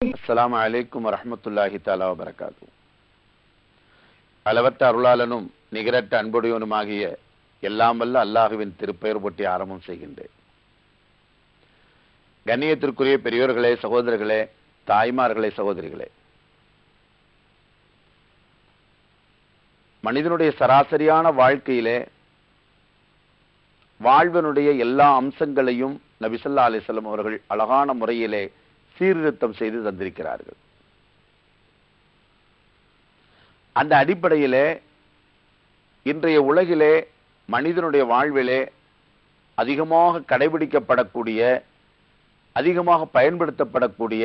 அஸ்லாம் அலைக்கும் வரமத்துல்லாஹி தாலா வபரகாத்து அளவற்ற அருளாளனும் நிகரற்ற அன்புடையவனுமாகிய எல்லாம் வல்ல அல்லாஹுவின் திருப்பெயர் போட்டி ஆரம்பம் செய்கின்றேன். கண்ணியத்திற்குரிய பெரியோர்களே சகோதரர்களே தாய்மார்களே சகோதரிகளே. மனிதனுடைய சராசரியான வாழ்க்கையிலே வாழ்வனுடைய எல்லா அம்சங்களையும் நபிசல்லா அலிசல்லம் அவர்கள் அழகான முறையிலே சீர்திருத்தம் செய்து தந்திருக்கிறார்கள். அந்த அடிப்படையிலே இன்றைய உலகிலே மனிதனுடைய வாழ்விலே அதிகமாக கடைபிடிக்கப்படக்கூடிய அதிகமாக பயன்படுத்தப்படக்கூடிய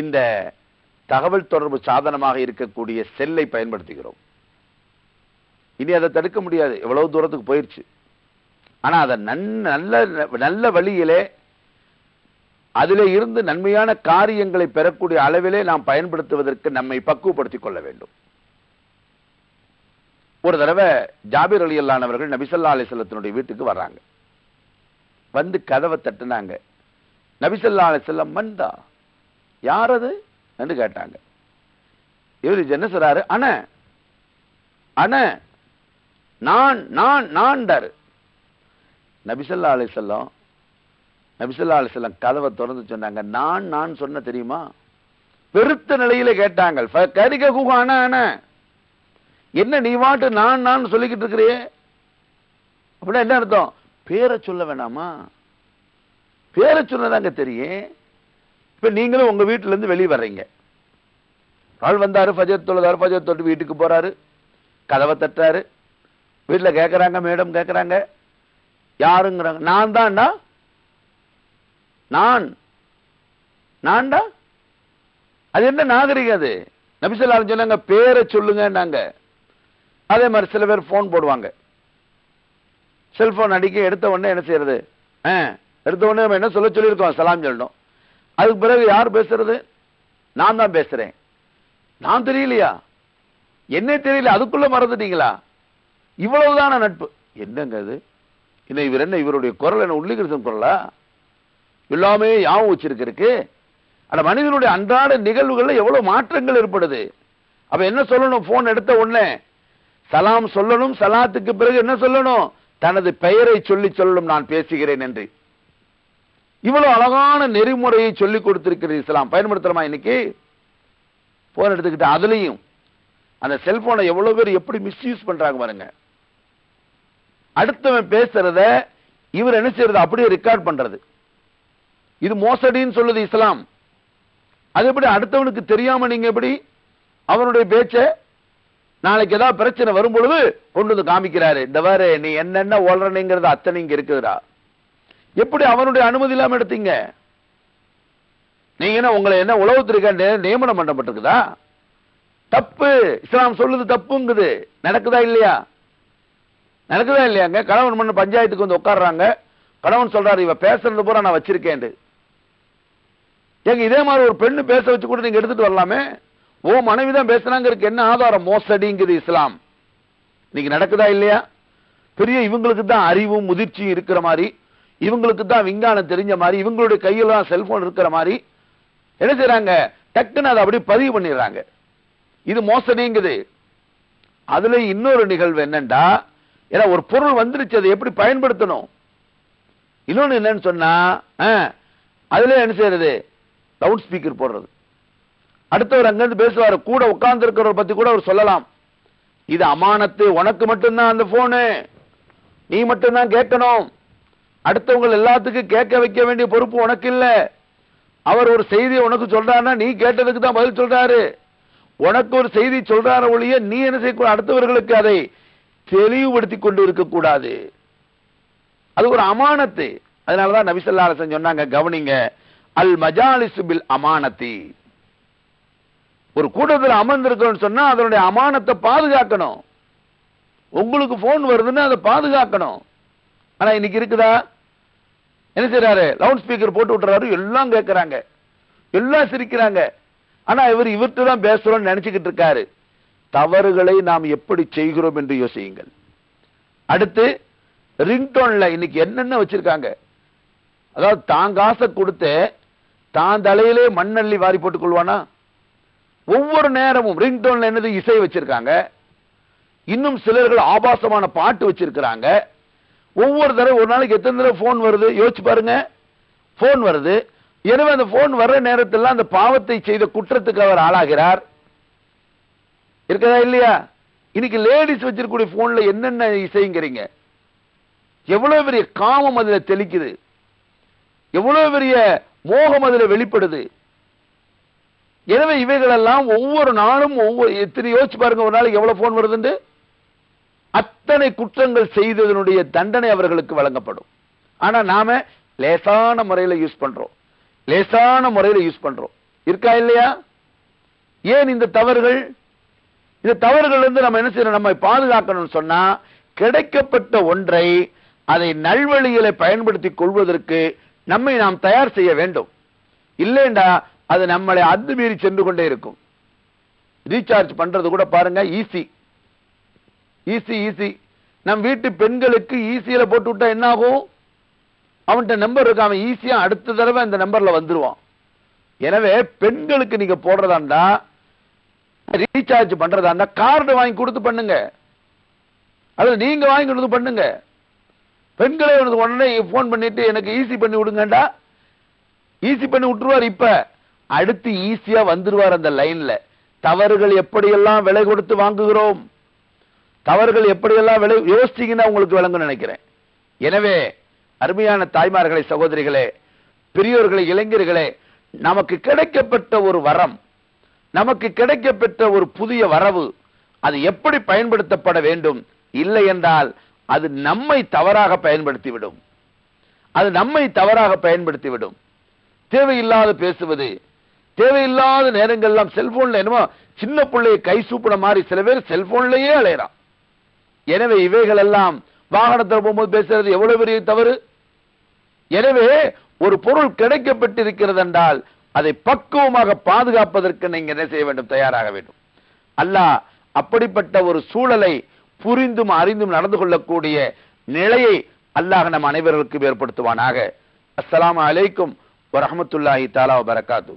இந்த தகவல் தொடர்பு சாதனமாக இருக்கக்கூடிய செல்லை பயன்படுத்துகிறோம். இனி அதை தடுக்க முடியாது. எவ்வளவு தூரத்துக்கு போயிடுச்சு ஆனால் அதை நன் நல்ல நல்ல வழியிலே அதிலே இருந்து நன்மையான காரியங்களை பெறக்கூடிய அளவிலே நாம் பயன்படுத்துவதற்கு நம்மை பக்குவப்படுத்திக் கொள்ள வேண்டும். ஒரு தடவை ஜாபிர் அலி அல்லானவர்கள் நபிசல்லா அலிசல்லத்தினுடைய வீட்டுக்கு வர்றாங்க. வந்து கதவை தட்டினாங்க. நபிசல்லா அலிசல்லம் மந்தா யார் அது? என்று கேட்டாங்க. இவர் என்ன சொல்றாரு? அண்ண அண்ண நான் நான் நான் நபிசல்லா அலிசல்லம் நபிசல்லா அலிசல்லம் கதவை திறந்து சொன்னாங்க. நான் நான் சொன்ன தெரியுமா? பெருத்த நிலையில கேட்டாங்க. கரிக குகா அண்ணா என்ன நீ வாட்டு நான் நான் சொல்லிக்கிட்டு இருக்கிறியே? அப்படின்னா என்ன அர்த்தம்? பேரை சொல்ல வேணாமா? பேரை சொன்னதாங்க தெரியும். இப்ப நீங்களும் உங்க வீட்டுல இருந்து வெளியே வர்றீங்க. ஆள் வந்தாரு ஃபஜர் தொழுதாரு ஃபஜர் தொட்டு வீட்டுக்கு போறாரு. கதவை தட்டுறாரு. வீட்டில் கேட்குறாங்க மேடம் கேட்குறாங்க யாருங்கிறாங்க? நான் தான்டா? நான். நான்டா? அது என்ன நாகரிகம் அது? நபிசல்லாலும் சொன்னாங்க பேரை சொல்லுங்க நாங்க அதே மாதிரி சில பேர் போன் போடுவாங்க. செல்போன் அடிக்க எடுத்த உடனே என்ன செய்யறது? எடுத்த உடனே நம்ம என்ன சொல்ல சொல்லியிருக்கோம்? சலாம் சொல்லணும். அதுக்கு பிறகு யார் பேசுறது? நான் தான் பேசுறேன். நான் தெரியலையா? என்ன தெரியல அதுக்குள்ள மறந்துட்டீங்களா? இவ்வளவுதான நட்பு? என்னங்க அது? இன்னும் இவர் என்ன இவருடைய குரல் என்ன உள்ளிகிருஷ்ணன் குரலா? எல்லாமே யாவும் வச்சிருக்கிறதுக்கு அந்த மனிதனுடைய அன்றாட நிகழ்வுகளில் எவ்வளோ மாற்றங்கள் ஏற்படுது. அப்போ என்ன சொல்லணும்? ஃபோன் எடுத்த உடனே சலாம் சொல்லணும் சலாத்துக்கு பிறகு என்ன சொல்லணும்? தனது பெயரை சொல்லி சொல்லணும் நான் பேசுகிறேன் என்று. இவ்வளவு அழகான நெறிமுறையை சொல்லி கொடுத்திருக்கிறது இஸ்லாம். பயன்படுத்துறமா இன்னைக்கு? போன் எடுத்துக்கிட்டு அதுலேயும். அந்த செல்போனை எவ்வளோ பேர் எப்படி மிஸ்யூஸ் பண்ணுறாங்க பாருங்க. அடுத்தவன் பேசுறத இவர் என்ன செய்யறது? அப்படியே ரெக்கார்ட் பண்ணுறது இது மோசடின்னு சொல்லுது இஸ்லாம். அது எப்படி அடுத்தவனுக்கு தெரியாம நீங்க எப்படி அவனுடைய பேச்ச நாளைக்கு ஏதாவது பிரச்சனை வரும் பொழுது கொண்டு வந்து காமிக்கிறாரு. இந்த வேறு நீ என்னென்ன ஓடுறனுங்கிறது அத்தனை இங்க இருக்குதுடா. எப்படி அவனுடைய அனுமதி இல்லாம எடுத்தீங்க? நீங்க என்ன உங்களை என்ன உளவுத்திருக்க நியமனம் பண்ணப்பட்டிருக்குதா? தப்பு. இஸ்லாம் சொல்லுது தப்புங்குது. நடக்குதா இல்லையா? நடக்குதா இல்லையாங்க? கணவன் மண்ணு பஞ்சாயத்துக்கு வந்து உட்காடுறாங்க கணவன் சொல்றாரு இவ பேசுறது பூரா நான் வச்சிருக்கேன் எங்க இதே மாதிரி ஒரு பெண்ணு பேச வச்சு கூட நீங்க எடுத்துட்டு வரலாமே? ஓ மனைவி தான் பேசுறாங்கிறதுக்கு என்ன ஆதாரம்? மோசடிங்குது இஸ்லாம். இன்னைக்கு நடக்குதா இல்லையா? பெரிய இவங்களுக்கு தான் அறிவும் முதிர்ச்சியும் இருக்கிற மாதிரி இவங்களுக்கு தான் விஞ்ஞானம் தெரிஞ்ச மாதிரி இவங்களுடைய கையில் தான் செல்போன் இருக்கிற மாதிரி என்ன செய்யறாங்க டக்குன்னு அதை அப்படி பதிவு பண்ணிடுறாங்க. இது மோசடிங்குது அதுல இன்னொரு நிகழ்வு என்னண்டா? ஏன்னா ஒரு பொருள் வந்துருச்சு அதை எப்படி பயன்படுத்தணும்? இன்னொன்று என்னன்னு சொன்னா அதுல என்ன செய்யறது? லவுட் ஸ்பீக்கர் போடுறது. அடுத்தவர் அங்கிருந்து பேசுவார் கூட உட்கார்ந்து இருக்கிறவரை பத்தி கூட அவர் சொல்லலாம். இது அமானத்து உனக்கு மட்டும்தான் அந்த போனு நீ மட்டும்தான் கேட்கணும். அடுத்தவங்க எல்லாத்துக்கும் கேட்க வைக்க வேண்டிய பொறுப்பு உனக்கு இல்லை. அவர் ஒரு செய்தியை உனக்கு சொல்றாருன்னா நீ கேட்டதுக்கு தான் பதில் சொல்றாரு. உனக்கு ஒரு செய்தி சொல்றாரு ஒழிய நீ என்ன செய்ய அடுத்தவர்களுக்கு அதை தெளிவுபடுத்தி கொண்டு இருக்கக்கூடாது. அது ஒரு அமானத்து. அதனாலதான் நபிசல்லா அரசன் சொன்னாங்க கவனிங்க. அல் மஜாலிசு பில் அமானத்தி. ஒரு கூட்டத்தில் அமர்ந்திருக்கணும்னு சொன்னா அதனுடைய அமானத்தை பாதுகாக்கணும். உங்களுக்கு போன் வருதுன்னா அதை பாதுகாக்கணும். ஆனா இன்னைக்கு இருக்குதா? என்ன செய்யறாரு லவுட் ஸ்பீக்கர் போட்டு விட்டுறாரு. எல்லாம் கேட்கறாங்க எல்லாம் சிரிக்கிறாங்க. ஆனா இவர் இவர்கிட்ட தான் பேசுறோம்னு நினைச்சுக்கிட்டு இருக்காரு. தவறுகளை நாம் எப்படி செய்கிறோம் என்று யோசியுங்கள். அடுத்து ரிங்டோன்ல இன்னைக்கு என்னென்ன வச்சிருக்காங்க? அதாவது தான் காசை கொடுத்து தான் தலையிலே மண்ணள்ளி வாரி போட்டுக் கொள்வானா ஒவ்வொரு நேரமும் ரிங்டோன்ல என்னது? இசை வச்சிருக்காங்க. இன்னும் சிலர்கள் ஆபாசமான பாட்டு வச்சிருக்கிறாங்க. ஒவ்வொரு தடவை ஒரு நாளைக்கு எத்தனை தடவை ஃபோன் வருது? யோசிச்சு பாருங்க. ஃபோன் வருது. எனவே அந்த ஃபோன் வர்ற நேரத்தில் அந்த பாவத்தை செய்த குற்றத்துக்கு அவர் ஆளாகிறார். இருக்கதா இல்லையா? இன்னைக்கு லேடிஸ் வச்சிருக்கக்கூடிய போன்ல என்னென்ன இசைங்கிறீங்க? எவ்வளவு பெரிய காமம் அதுல தெளிக்குது. எவ்வளவு பெரிய மோகம் அதில் வெளிப்படுது. எனவே இவைகளெல்லாம் ஒவ்வொரு நாளும் ஒவ்வொரு எத்தனை யோசிச்சு பாருங்க ஒரு நாளைக்கு எவ்வளவு போன் வருதுண்டு? அத்தனை குற்றங்கள் செய்ததனுடைய தண்டனை அவர்களுக்கு வழங்கப்படும். ஆனா நாம லேசான முறையில யூஸ் பண்றோம். லேசான முறையில யூஸ் பண்றோம். இருக்கா இல்லையா? ஏன் இந்த தவறுகள்? இந்த தவறுகள் இருந்து நம்ம என்ன செய்யணும்? நம்ம பாதுகாக்கணும்னு சொன்னா கிடைக்கப்பட்ட ஒன்றை அதை நல்வழிகளை பயன்படுத்திக் கொள்வதற்கு நம்மை நாம் தயார் செய்ய வேண்டும். இல்லைண்டா அது நம்மளை அத்துமீறி சென்று கொண்டே இருக்கும். ரீசார்ஜ் பண்றது கூட பாருங்க ஈஸி ஈஸி ஈஸி நம் வீட்டு பெண்களுக்கு ஈஸியில போட்டு விட்டா என்ன ஆகும் அவன்கிட்ட நம்பர் இருக்கு? அவன் ஈஸியா அடுத்த தடவை அந்த நம்பர்ல வந்துருவான். எனவே பெண்களுக்கு நீங்க போடுறதா இருந்தா ரீசார்ஜ் பண்றதா இருந்தா கார்டு வாங்கி கொடுத்து பண்ணுங்க. அது நீங்க வாங்கி கொடுத்து பண்ணுங்க. பெண்களே வந்து உடனே போன் பண்ணிட்டு எனக்கு ஈஸி பண்ணி விடுங்கண்டா ஈஸி பண்ணி விட்டுருவார் இப்ப. அடுத்து ஈஸியா வந்துருவார் அந்த லைன்ல தவறுகள் எப்படியெல்லாம் விலை கொடுத்து வாங்குகிறோம்? தவறுகள் எப்படியெல்லாம் விலை யோசிச்சிங்கன்னா உங்களுக்கு விளங்கும் நினைக்கிறேன். எனவே அருமையான தாய்மார்களே சகோதரிகளே பெரியோர்களே இளைஞர்களே நமக்கு கிடைக்கப்பட்ட ஒரு வரம் நமக்கு கிடைக்கப்பெற்ற ஒரு புதிய வரவு அது எப்படி பயன்படுத்தப்பட வேண்டும்? இல்லை என்றால் அது நம்மை தவறாக பயன்படுத்திவிடும். அது நம்மை தவறாக பயன்படுத்திவிடும். தேவையில்லாத பேசுவது தேவையில்லாத நேரங்கள்லாம் செல்போன்ல என்னமோ சின்ன பிள்ளையை கை சூப்பிட மாதிரி சில பேர் செல்போன்லயே அலையறான். எனவே இவைகள் எல்லாம் வாகனத்தில் போகும்போது பேசுறது எவ்வளவு பெரிய தவறு? எனவே ஒரு பொருள் கிடைக்கப்பட்டிருக்கிறது என்றால் அதை பக்குவமாக பாதுகாப்பதற்கு நீங்க என்ன செய்ய வேண்டும்? தயாராக வேண்டும். அல்லாஹ் அப்படிப்பட்ட ஒரு சூழலை புரிந்தும் அறிந்தும் நடந்து கொள்ளக்கூடிய நிலையை அல்லாஹ் நம் அனைவருக்கும் ஏற்படுத்துவானாக. அஸ்லாம் அலைக்கும் வரமத்துல்லாஹி தாலா வரகாத்து